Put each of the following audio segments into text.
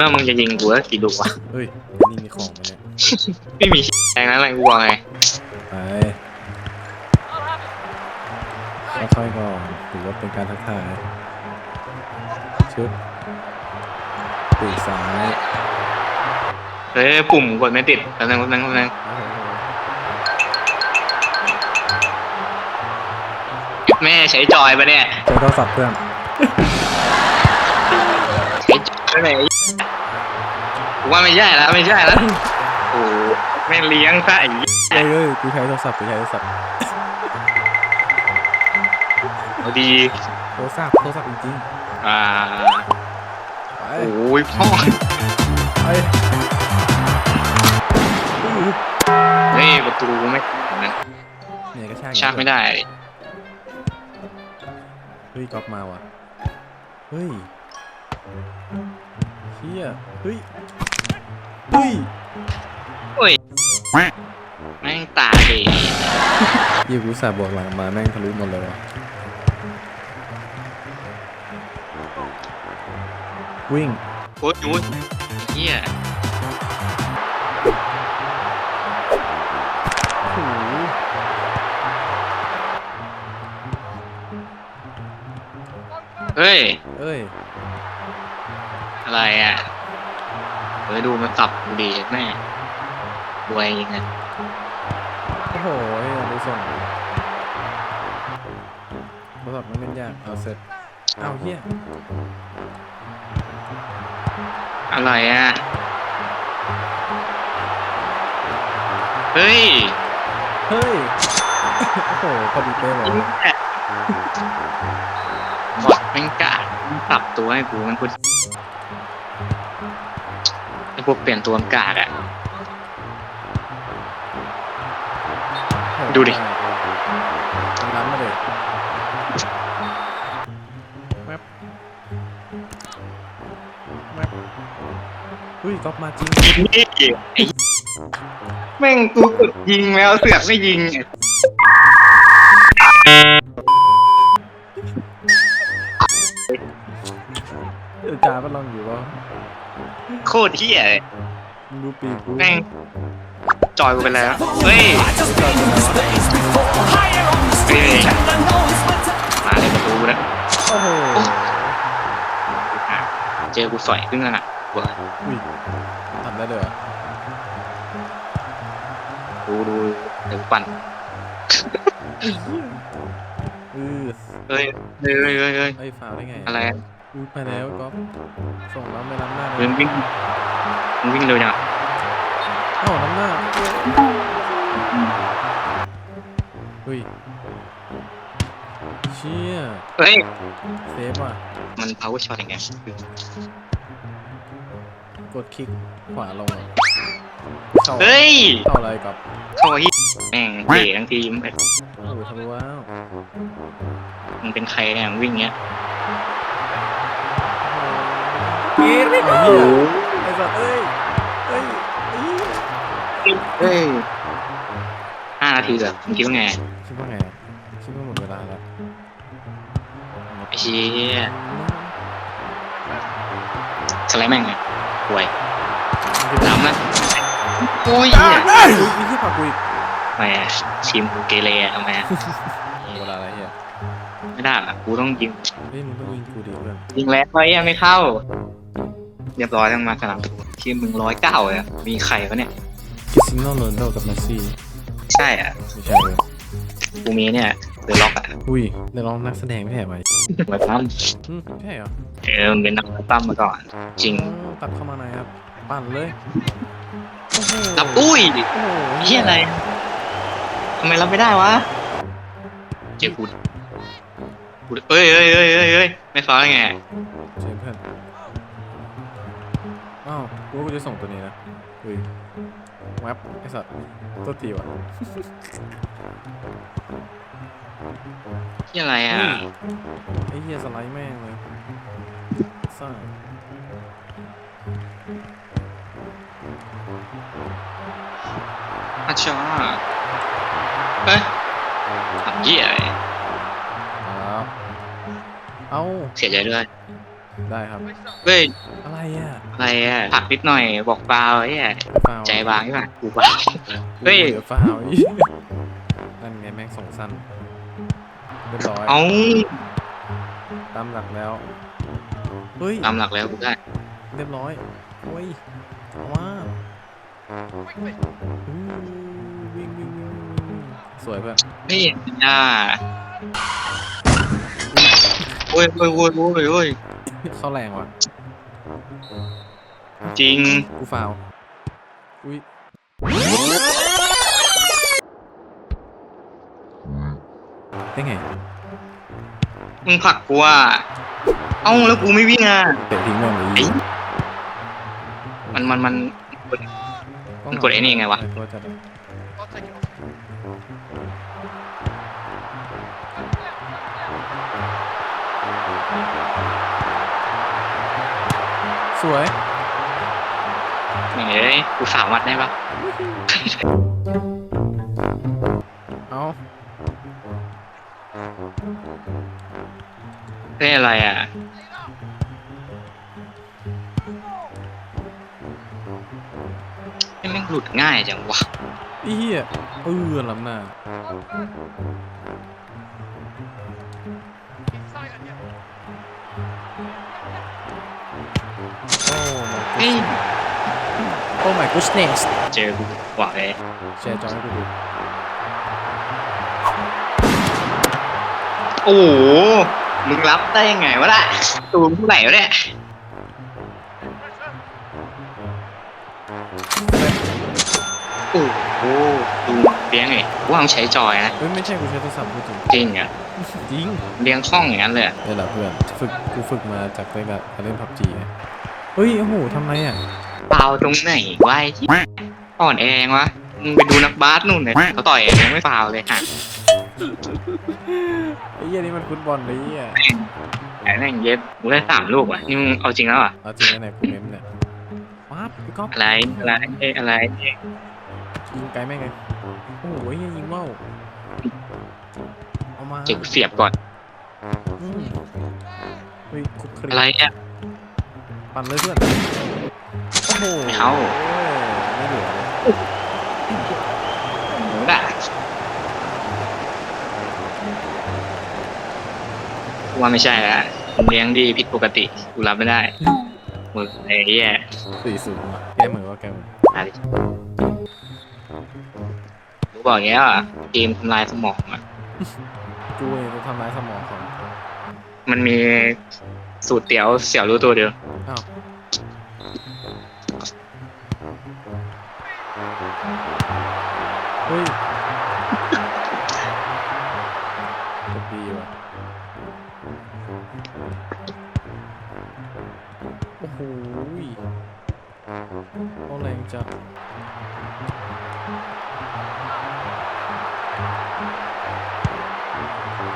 ว่ามึงจะยิงกูแล้วกี่ลูกวะเฮ้ย นี่มีของมาเนี่ยไม่มีแรงนั้นอะไรกูบอกไงไปค่อยๆก่อนถือว่าเป็นการทักทายชึบปีกซ้ายเฮ้ยปุ่มกดไม่ติดแป๊บนึงแป๊บนึงแป๊บนึงโอ้โหแม่ใช้จอยปะเนี่ย เจอโทรศัพท์เพื่อน ใช้จอยไหนกู ว่าไม่ใช่แล้วไม่ใช่แล้วโอ้โหแม่งเลี้ยงซะไอ้เฮ้ยเฮ้ยกูใช้โทรศัพท์กูใช้โทรศัพท์เอาดีโทรศัพท์โทรศัพท์จริงอ่าๆไปโอ้ยพ่อไปเฮ้ยประตูไม่นะเนี่ยก็ช่างชากไม่ได้เฮ้ยก๊อปมาว่ะเฮ้ยเฮียเฮ้ย เฮ้ยแม่งตาดียี่กูสาบวกหลังมาแม่งทะลุหมดเลยว่ะวิ่งโอ้ยโอ้ยเฮียโอ้โหเฮ้ย เอ้ยอะไรอะ เฮ้ยดูมันสับกูดีแม่รวยยังไงโอ้โหเฮ้ยดูส่งโทรศัพท์มันเล่นยากเอาเสร็จเอาเฮียอะไรอะ เฮ้ย เฮ้ย โอ้โหพอดีเป๊ะเลยบอดแม่งกะมันปรับตัวให้กูมันกูไอ้ พวกเปลี่ยนตัวมันกากอะดูดิมันล้ำมาเลยแมปแมปเฮ้ยก๊อปมาจริงนี่ไอ้แม่งกูกดยิงแล้วเสือกไม่ยิงเอ โคตรเที่ยเลยมึงดูปีกกูแม่งจอยกูไปแล้วเฮ้ยเฮ้ย มาเลยประตูนะโอ้โหเจอกูสอยขึ้นแล้วน่ะเว้ยอุ้ยทำได้เลยเหรอดูดูเดี๋ยวกูปั่นเออเฮ้ยเฮ้ยเฮ้ยเฮ้ยเฮ้ยไอ้ยฟาวได้ไงอะไร อะอุ้ยไปแล้วก๊อฟส่งล้ำไม่ล้ำหน้าเลมึยงวิ่งมึงวิ่งเร็วจังเอ้าล้ำหน้าเฮ้ยเชี่ยเฮ้ย เซฟว่ะมัน power shot ยังไงกดคลิกขวาลงอะเข้าเฮ้ยเข้าอะไรกับเข้าที่แม่งเตะทั้งทีมไอ้โอ้โหทะลุว้าวมึงเป็นใครเนี่ยมึงวิ่งเงี้ย เอาเหี้ยไอ้สัตว์เอ้ยเอ้ยเอ้ยเฮ้ยห้านาทีเหรอมึงคิดว่าไงคิดว่าไงอะคิดว่าหมดเวลาแล้วไอ้เชี่ยสไลด์แม่งไงป่วยล้ำนะโอ้ยอ้าเหี้วยเอ้ยมีที่ผักกูอีกแหมทีมกูเกเรอะทำไมอะเวลาอะไรเฮียไม่ได้อะกูต้องยิงเฮ้ยมึงต้องยิงกูดิเพื่อนยิงแล้วไอ้ยังไม่เข้า เรียบร้อยต้องมาสนามทีมมึงร้อยเก้าเลยอะมีใครวะเนี่ยคริสติโนโรนัลโดกับเมสซี่ใช่อะไม่ใช่เลยกูมีเนี่ยเดอะล็อกอะอุ้ยได้ร้องนักแสดงไม่ใช่ไหมไว้ปั้มอืมใช่เหรอเออมันเป็นนักมวยปั้มมาก่อน จริงอ๋อตัดเข้ามาในอยครับปั่นเลยโอ้โหรับอุ้ยโอ้โหเฮียอะไรทำไมรับไม่ได้วะเจอกูกูเอ้ยเอ้ยเอ้ยเอ้ยเอ้ยไม่ฟ้าไง กูว่ากูจะส่งตัวนี้นะอุ้ยแวบไอสัตว์ตัวทีว่ะที่อะไรอะ ไอ้เหี้ยสไลด์แม่งเลยซ่าอาชาเฮ้ยทำเหี้ยอะไรเอาเอาเสียใจด้วย ได้ครับ เฮ้ยอะไรอะเอะไรอะผักนิดหน่อยบอกเปล่าไอ้เหี้ยฟาวใจบางใช่ปะกูบาง เฮ้ยเหลือฟาวอีกนั่นไงแม่งส่งสั้นเรียบร้อยเอาตามหลักแล้วเฮ้ยตามหลักแล้วกูได้เรียบร้อยเฮ้ยเอาว่าอู้วิ่งวิ่งวิ่งวิ่งวิ่งสวยเพื่อนนี่อ่าโอ้ยโอ้ยโอ้ยโอ้ยโอ้ย เข้าแรงว่ะ จริง กูฟาว อุ้ยได้ไงมึงผลักกูอะเอ้าแล้วกูไม่วิ่งอะ เตะทิ้งแม่งเลยไอ้ มันมันมันมันกดไอ้นี่ไงวะ ตัวจัด สวยนี่เอ้ยกูสามวัดได้ปะเอาได้อะไรอะไอ้แม่งหลุดง่ายจังวะ ไอ้เหี้ยเออล้ำหน้าโอ้ โอ้ my goodness เจอกูหวังเลยแชร์จอให้กูดูโอ้โหมึงรับได้ยังไงวะล่ะตูนผู้ไหนวะเนี่ยโอ้โหดูเลี้ยงไงว่ามึงใช้จอยนะเฮ้ยไม่ใช่กูใช้โทรศัพท์พูดจริงจริงอะจริงเลี้ยงคล่องอย่างนั้นเลยอะ นี่แหละเพื่อนฝึกกูฝึกมาจากไปแบบการเล่นพับจี เฮ้ยโอ้โหทำไรอะเปล่าตรงไหนวะไอ้ที่อ่อนแองวะมึงไปดูนักบาสนู่นเลยเขาต่อยเองยังไม่ฟาวเลยฮะไอ้เหี้ยนี่มันฟุตบอลเลยไอ้เหี้ยไอ้แม่งเย็บมึงได้สามลูกว่ะนี่มึงเอาจริงแล้วอะเอาจริงนะไหนกูเมมเนี่ยปั๊บพี่ก๊อฟอะไรอะไรเอ้ยอะไรยิงไกลแม่งเลยโอ้โหเหี้ยยิงว่าวเอามาเจ็บเสียบก่อนอืมเฮ้ยคุกคลีอะไรเนี่ย ปั่นเลยเพื่อน โอ้โหไม่เอา ไม่เหลือเลยหนูด่ะกูว่าไม่ใช่แล้วมึงเลี้ยงดีผิดปกติกูรับไม่ได้มึงไอ้เหี้ยสี่ศูนย์ว่ะแก้มือว่าแก้มืออะไรกูบอกอย่างเงี้ยอะเกมทำลายสมองอะ กูเองจะทำร้ายสมองของมันมี สูตรเตี๋ยวเสี่ยวรู้ตัวเดียวอ้าว เฮ้ยกดดีว่ะ โอ้โหยเอาแรงจัด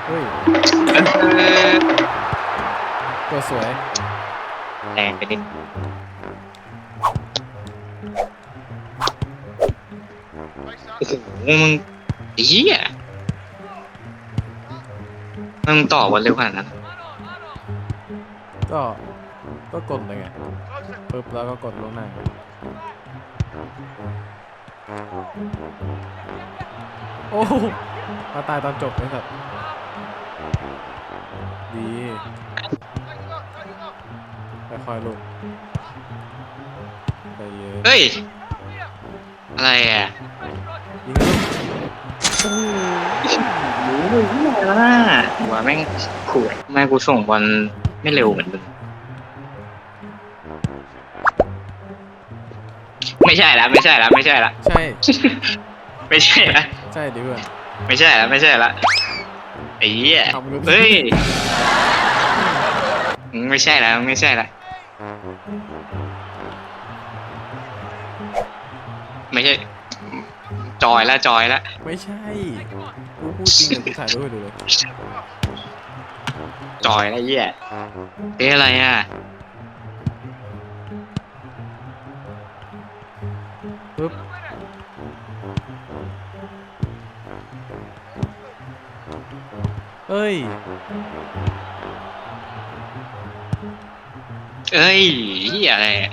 เฮ้ย เออ ตัวสวยแรงไปนิดโอ้โหมึงเหี้ยมึงต่อวันเร็วขนาดนั้นก็ก็กดเลยไงปึ๊บแล้วก็กดลงหน้าโอ้โหมาตายตอนจบเลยสัตว์ดี ค่อยๆลูกใจเย็นเฮ้ย อะไรอะยิงลูกโอ้โหว่าว่าแม่งขวดแม่งกูส่งบอลไม่เร็วเหมือนมึงไม่ใช่ละไม่ใช่ละไม่ใช่ละใช่ ไม่ใช่ละใช่ดิเพื่อนไม่ใช่ละไม่ใช่ละไอ้เหี้ยทำรู้เฮ้ย ไม่ใช่ละไม่ใช่ละ ไม่ใช่ จอยละจอยละไม่ใช่กูพูดจริงเดี๋ยวกูถ่ายรูปให้ดูเลยจอยละเหี้ยเอ๊ะอะไรอะปึ๊บเอ้ยเอ้ยเหี้ยอะไรอะ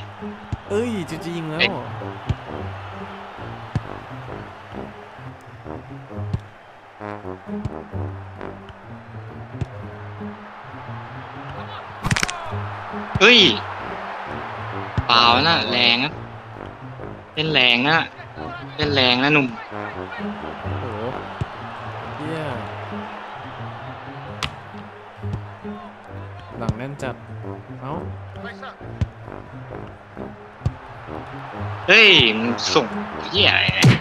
จะจะยิงแล้ว เอ๊ะเฮ้ยเปล่านะแรงนะเล่นแรงนะเล่นแรงนะหนุ่มโอ้โหเฮียหลังแน่นจัด เอ้า เฮ้ยมึงส่งเหี้ยอะไรเนี่ย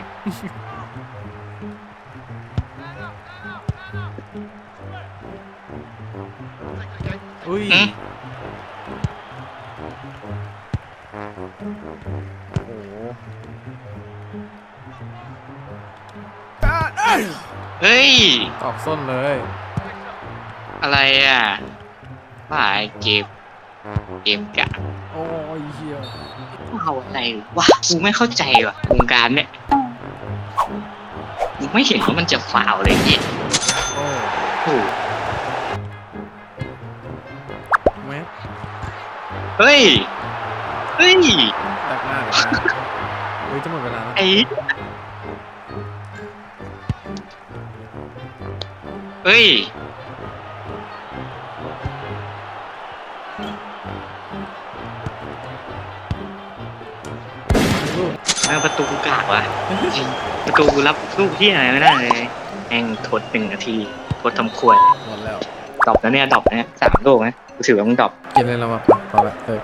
อุ้ยอืม เฮ้ย ตอกส้นเลย อะไรอะว่าไอ้เกมเกมกะโอ้ยเฮียเอาอะไรวะกูไม่เข้าใจว่ะวงการเนี่ยกูไม่เห็นว่ามันจะฟาวเลยเนี่ยโอ้โอ้โหแมสเฮ้ย เฮ้ย ดักหน้าดักหน้าเฮ้ยจะหมดเวลาแล้วไอ้ เฮ้ยลูกแม่งประตูกูกากว่ะจริงประตูกูรับลูกที่อะไรไม่ได้เลยแม่งทดหนึ่งนาทีทดทำครัวหมดแล้ว ดรอปนะเนี่ยดรอปนะเนี่ยสามลูกนะกูถือว่ามึงดรอปเกมเล่นแล้วมาพอละเออ